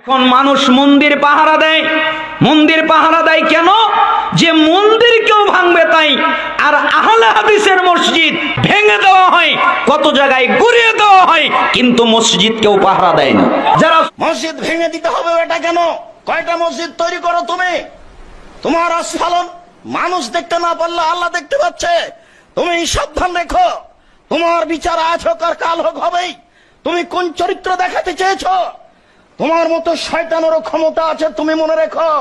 এখন মানুষ মন্দির পাহারা দেয়। মন্দির পাহারা দেয় কেন? যে মন্দির কেউ ভাঙবে তাই। আর আহলে হাদিসের মসজিদ ভেঙে দেওয়া হয়, কত জায়গায় গুড়িয়ে দেওয়া হয়, কিন্তু মসজিদ কেউ পাহারা দেয় না। যারা মসজিদ ভেঙে দিতে হবে এটা কেন? কয়টা মসজিদ তৈরি করো তুমি? তোমার আস্ফালন মানুষ দেখতে না পারলে আল্লাহ দেখতে পাচ্ছে। তুমি সাবধান রেখো। তোমার বিচার আজ হোক আর কাল হোক হবেই। তুমি কোন চরিত্র দেখাতে চেয়েছো? তোমার মতো শয়তানেরও ক্ষমতা আছে, তুমি মনে রেখো।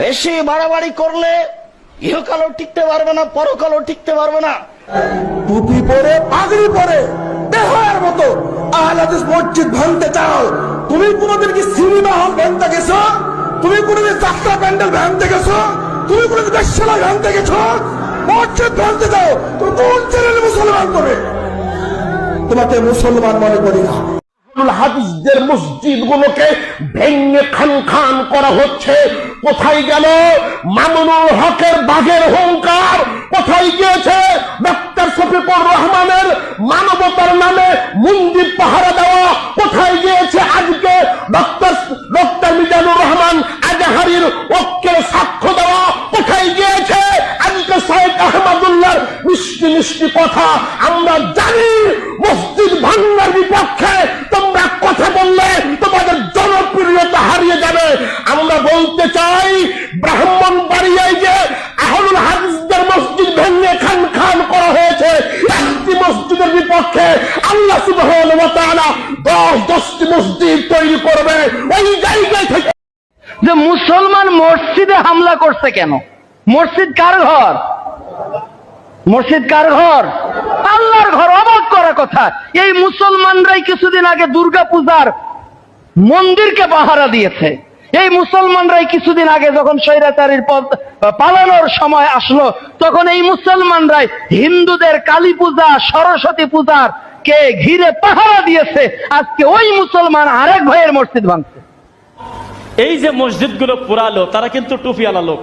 বেশি বাড়াবাড়ি করলে ইহকালও টিকতে পারবে না, পরকালও টিকতে পারবে না। টুপি পরে, পাগড়ি পরে দেহের মতো আহলাদিস মসজিদ ভাঙতে চাও। তুমি কোনোদিন কি সিনেমা হল ভাঙতে গেছো? তুমি কোনোদিন যাত্রা প্যান্ডেল ভাঙতে গেছো? তুমি কোনোদিন বেশালা ভাঙতে গেছো? মসজিদ ভাঙতে চাও তুমি কোন চ্যানেলে মুসলমান করে তোমাকে মুসলমান মনে করি না। হাদিসদের মসজিদ গুলোকে ভেঙে খান খান করা হচ্ছে। কোথায় গেল? মামুনুল হকের বাঘের হংকার কোথায় গিয়েছে? ডক্টর শফিকুর রহমানের মানবতার নামে মন্দির পাহারা দেওয়া। কোথায় গিয়েছে আজকে? ডক্টর ডক্টর মিজানুর রহমান আজাহারির ঐক্যের সাক্ষ্য দেওয়া। কোথায় গিয়েছে? আজকে শহীদ আহমদুল্লাহর মিষ্টি মিষ্টি কথা। আমরা জানি মসজিদ ভাঙ্গার বিপক্ষে বিপক্ষে আল্লাহ তাআলা দশ দশটি মসজিদ তৈরি করবে। ওই জায়গায় থেকে যে মুসলমান মসজিদে হামলা করছে কেন? মসজিদ কার ঘর? মসজিদ কার ঘর? আল্লাহর ঘর, অবাক করা কথা। এই মুসলমানরাই কিছুদিন আগে দুর্গা পূজার মন্দিরকে পাহারা দিয়েছে। এই মুসলমানরাই কিছুদিন আগে যখন স্বৈরাচারীর পদ পালানোর সময় আসলো, তখন এই মুসলমানরাই হিন্দুদের কালী পূজা, সরস্বতী পূজার কে ঘিরে পাহারা দিয়েছে। আজকে ওই মুসলমান আরেক ভাইয়ের মসজিদ ভাঙছে। এই যে মসজিদগুলো পুরালো, তারা কিন্তু টুপিওয়ালা লোক।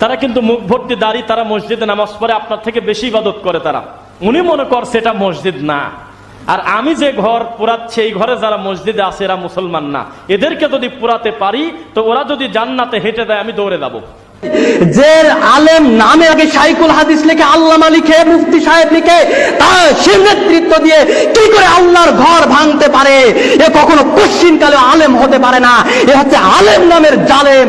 তারা কিন্তু মুখ ভর্তি দাঁড়িয়ে তারা মসজিদে নামাজ পড়ে, আপনার থেকে বেশি ইবাদত করে তারা। উনি মনে করছে এটা মসজিদ না। আর আমি যে ঘর পুরাচ্ছি এই ঘরে যারা মসজিদে আছে, এরা মুসলমান না। এদেরকে যদি পুরাতে পারি, তো ওরা যদি জান্নাতে হেঁটে দেয় আমি দৌড়ে যাব। যে আলেম নামে আগে সাইকুল হাদিস লিখে, আল্লামা লিখে, মুফতি সাহেব লিখে, তার সে নেতৃত্ব দিয়ে কি করে আল্লাহর ঘর ভাঙতে পারে? এ কখনো কোশ্চিন কালে আলেম হতে পারে না। এ হচ্ছে আলেম নামের জালেম।